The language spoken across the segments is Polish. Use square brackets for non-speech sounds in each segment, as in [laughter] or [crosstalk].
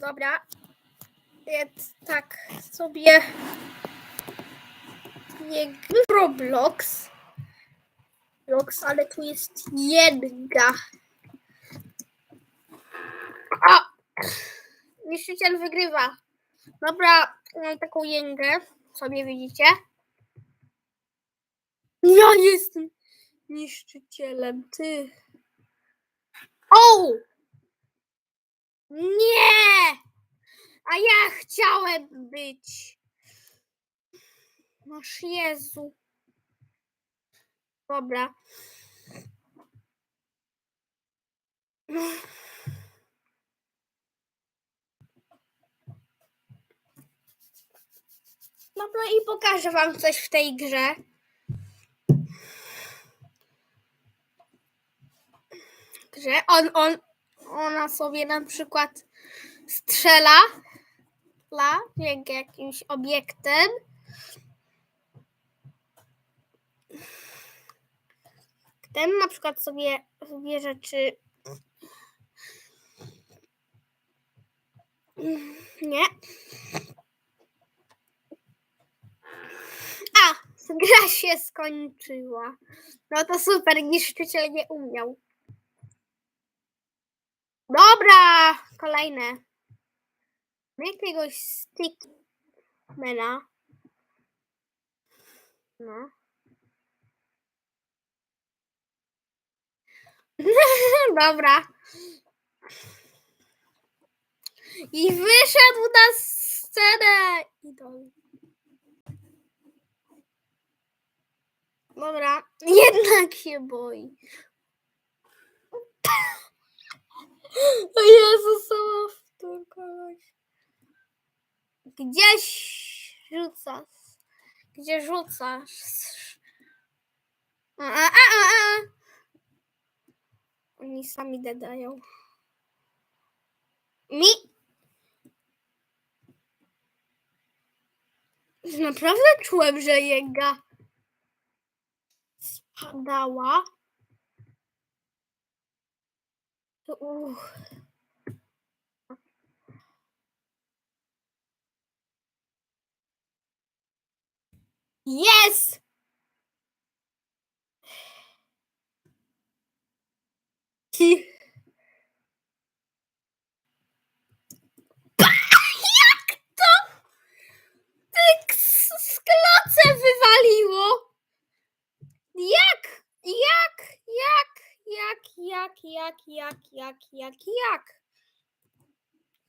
Dobra. Więc tak sobie nie Roblox. Roblox, ale tu jest jedga. A! Niszczyciel wygrywa. Dobra, mam taką jęgę. Sobie widzicie. Ja jestem niszczycielem, ty. O! Nie! A ja chciałem być. Masz Jezu. Dobra. Dobra i pokażę wam coś w tej grze. Grze on, on, ona sobie na przykład strzela la, jak jakimś obiektem. Ten na przykład sobie wybierze, czy. Nie. A, gra się skończyła. No to super, niszczyciel nie umiał. Dobra, kolejne. Jakiegoś stickmana. No. [laughs] Dobra. I wyszedł na scenę. Idol. Dobra, [laughs] jednak się boi. O Jezu, sama w to kogoś. Gdzieś rzucasz. Gdzie rzucasz? A, a, a, a. Oni sami dodają. Mi? Naprawdę czułem, że jega spadała. Ooh. Yes. Jak? Jak? Jak? Jak? Jak? Jak?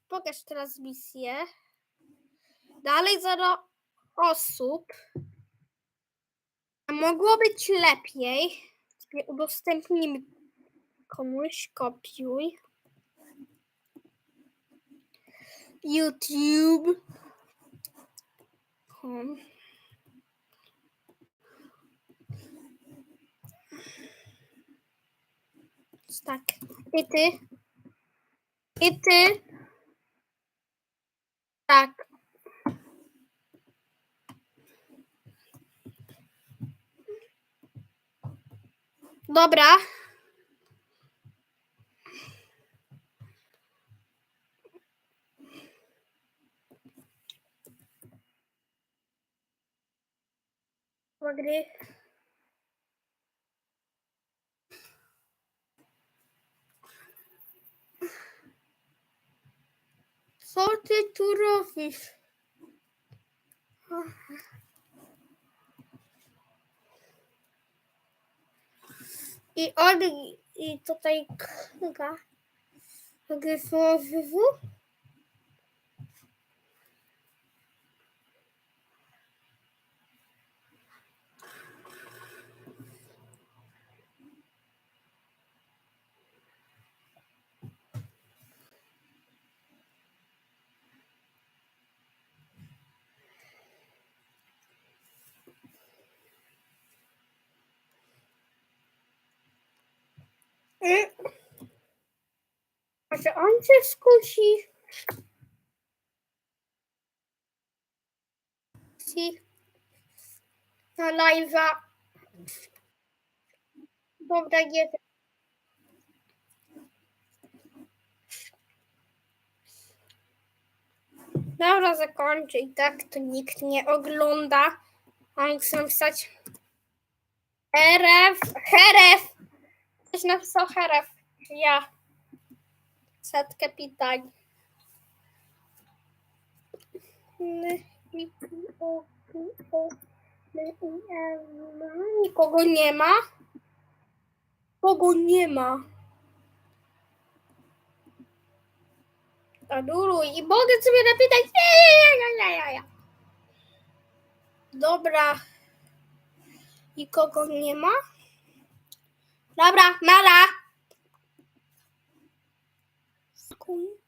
Pokaż teraz misję. Dalej zero osób. Mogło być lepiej. Sobie udostępnimy komuś. Kopiuj. YouTube. Com. sotaque. e ET. Tac. Dobrar. Vou. Ty tu robisz? I on, i tutaj kga. Gryfowywu. Y. Może on cię skusi? Si. Na live'a. Dobra, nie. Dobra, zakończę. I tak to nikt nie ogląda. A jak chcę napisać Heref, Heref. Ktoś napisał Heref. Ja. Setkę pytań. M. Nikogo nie ma. Kogo nie ma. Aduluj i mogę sobie napisać. Dobra. I kogo nie ma? Dobra, nara. Sekund.